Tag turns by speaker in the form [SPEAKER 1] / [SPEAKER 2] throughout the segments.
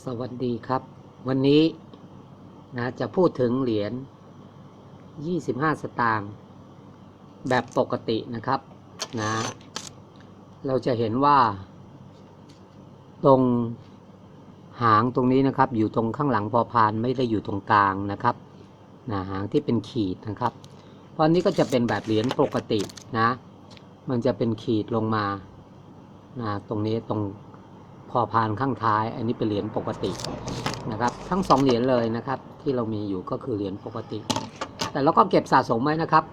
[SPEAKER 1] สวัสดีครับ วันนี้นะจะพูดถึงเหรียญ 25 สตางค์แบบปกตินะครับนะเราจะเห็นว่า ตรงหางตรงนี้นะครับ อยู่ตรงข้างหลังพอพานไม่ได้อยู่ตรงกลางนะครับนะหางที่เป็นขีดนะครับ เพราะอันนี้ก็จะเป็นแบบเหรียญปกตินะ มันจะเป็นขีดลงมานะตรงนี้ตรง พอพานข้างท้าย อันนี้เป็นเหรียญปกตินะครับ ทั้งสองเหรียญเลยนะครับ ที่เรามีอยู่ก็คือเหรียญปกติ แต่เราก็เก็บสะสมไว้นะครับ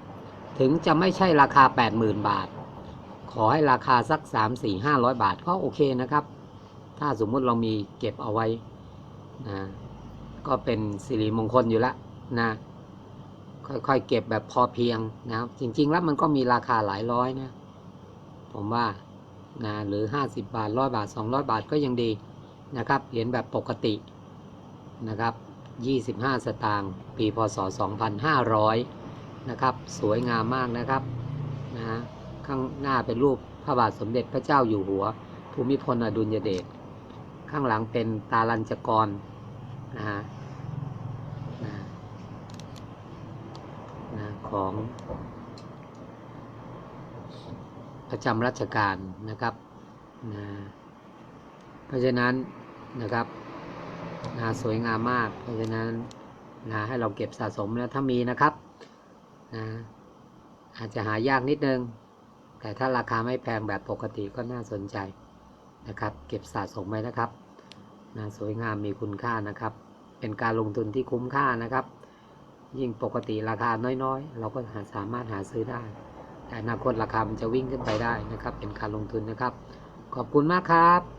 [SPEAKER 1] ถึงจะไม่ใช่ราคา 80,000 บาท ขอให้ราคาสัก 3 4 5 0 0 บาทก็โอเคนะครับ ถ้าสมมุติเรามีเก็บเอาไว้นะก็เป็นสิริมงคลอยู่แล้วนะค่อยๆเก็บแบบพอเพียงนะครับ จริงๆแล้วมันก็มีราคาหลายร้อยนะ ผมว่า นะหรือ 50 บาทร้อยบาท 200 บาทก็ยังดีนะครับเหรียญแบบปกตินะครับ 25 สตางค์ปีพศ 2500 นะครับ สวยงามมากนะครับนะฮะข้างหน้าเป็นรูปพระบาทสมเด็จพระเจ้าอยู่หัว ภูมิพลอดุลยเดชข้างหลังเป็นตาลัญจกรนะฮะนะของ ประจำรัชกาลนะครับนะเพราะฉะนั้นนะครับนะสวยงามมาก เพราะฉะนั้นนะให้เราเก็บสะสมแล้วถ้ามีนะครับนะอาจจะหายากนิดนึง แต่ถ้าราคาไม่แพงแบบปกติก็น่าสนใจนะครับ เก็บสะสมไว้นะครับนะสวยงามมีคุณค่านะครับ เป็นการลงทุนที่คุ้มค่านะครับ ยิ่งปกติราคาน้อยๆ เราก็สามารถหาซื้อได้ อนาคตราคามันจะวิ่งขึ้นไปได้นะครับ เป็นการลงทุนนะครับ ขอบคุณมากครับ